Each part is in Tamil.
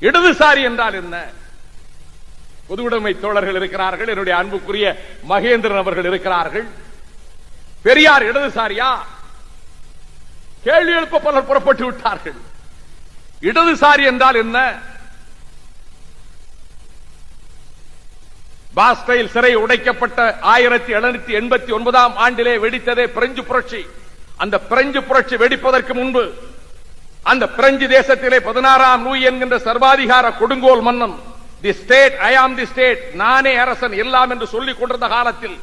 இடதுசாரி என்றால் என்ன? பொதுவுடைமை தோழர்கள் இருக்கிறார்கள் என்னுடைய அன்புக்குரிய மகேந்திரன் அவர்கள் இருக்கிறார்கள். பெரியார் இடதுசாரியா கேள்வி எழுப்ப பலர் புறப்பட்டு விட்டார்கள். இடதுசாரி என்றால் என்ன? பாஸ்டைல் சிறை உடைக்கப்பட்ட ஆயிரத்தி எழுநூத்தி எண்பத்தி ஒன்பதாம் ஆண்டிலே வெடித்ததே பிரெஞ்சு புரட்சி. அந்த பிரெஞ்சு புரட்சி வெடிப்பதற்கு முன்பு அந்த பிரெஞ்சு தேசத்திலே பதினாறாம் லூயி என்கின்ற சர்வாதிகார கொடுங்கோல் மன்னன் தி ஸ்டேட் ஐ ஆம் தி ஸ்டேட் நானே அரசன் எல்லாம் என்று சொல்லிக் கொண்டிருந்த காலத்தில்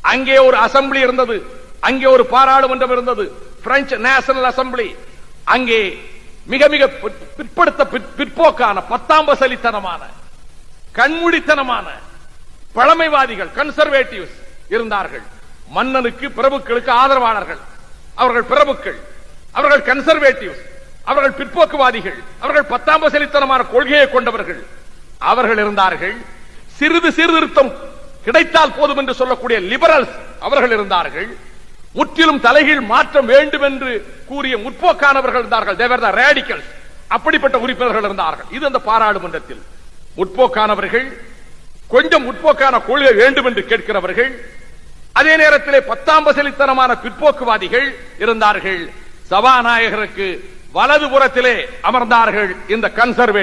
அங்கே ஒரு அசம்பிளி இருந்தது. அங்கே ஒரு பாராளுமன்றம் இருந்தது. French national assembly. அங்கே மிக மிக பிற்- பிற்படுத்த பிற்- பிற்போக்கான பத்தாம் வசலித்தனமான கண்மூடித்தனமான பழமைவாதிகள் கன்சர்வேட்டிவ்ஸ் இருந்தார்கள். மன்னனுக்கு பிரபுக்களுக்கு ஆதரவாளர்கள். அவர்கள் பிரபுக்கள். அவர்கள் கன்சர்வேட்டிவ்ஸ் அவர்கள் பிற்போக்குவாதிகள். அவர்கள் பத்தாம் வசலித்தனமான கொள்கையை கொண்டவர்கள். அவர்கள் இருந்தார்கள். சிறிது சீர்திருத்தம் கிடைத்தால் போதும் என்று சொல்லக்கூடிய லிபரல்ஸ் அவர்கள் இருந்தார்கள். முற்றிலும் தலைகீழ் மாற்றம் வேண்டும் என்று கூறிய முற்போக்கானவர்கள் இருந்தார்கள். தேவர் ரேடிக்கல்ஸ் அப்படிப்பட்ட உறுப்பினர்கள் இருந்தார்கள். இது அந்த பாராளுமன்றத்தில். முற்போக்கானவர்கள் கொஞ்சம் முற்போக்கான கொள்கை வேண்டும் என்று கேட்கிறவர்கள் அதே நேரத்திலே பத்தாம் வசலித்தனமான பிற்போக்குவாதிகள் இருந்தார்கள். சபாநாயகருக்கு வலதுபுறத்திலே அமர்ந்தார்கள் இந்த கன்சர்வேட்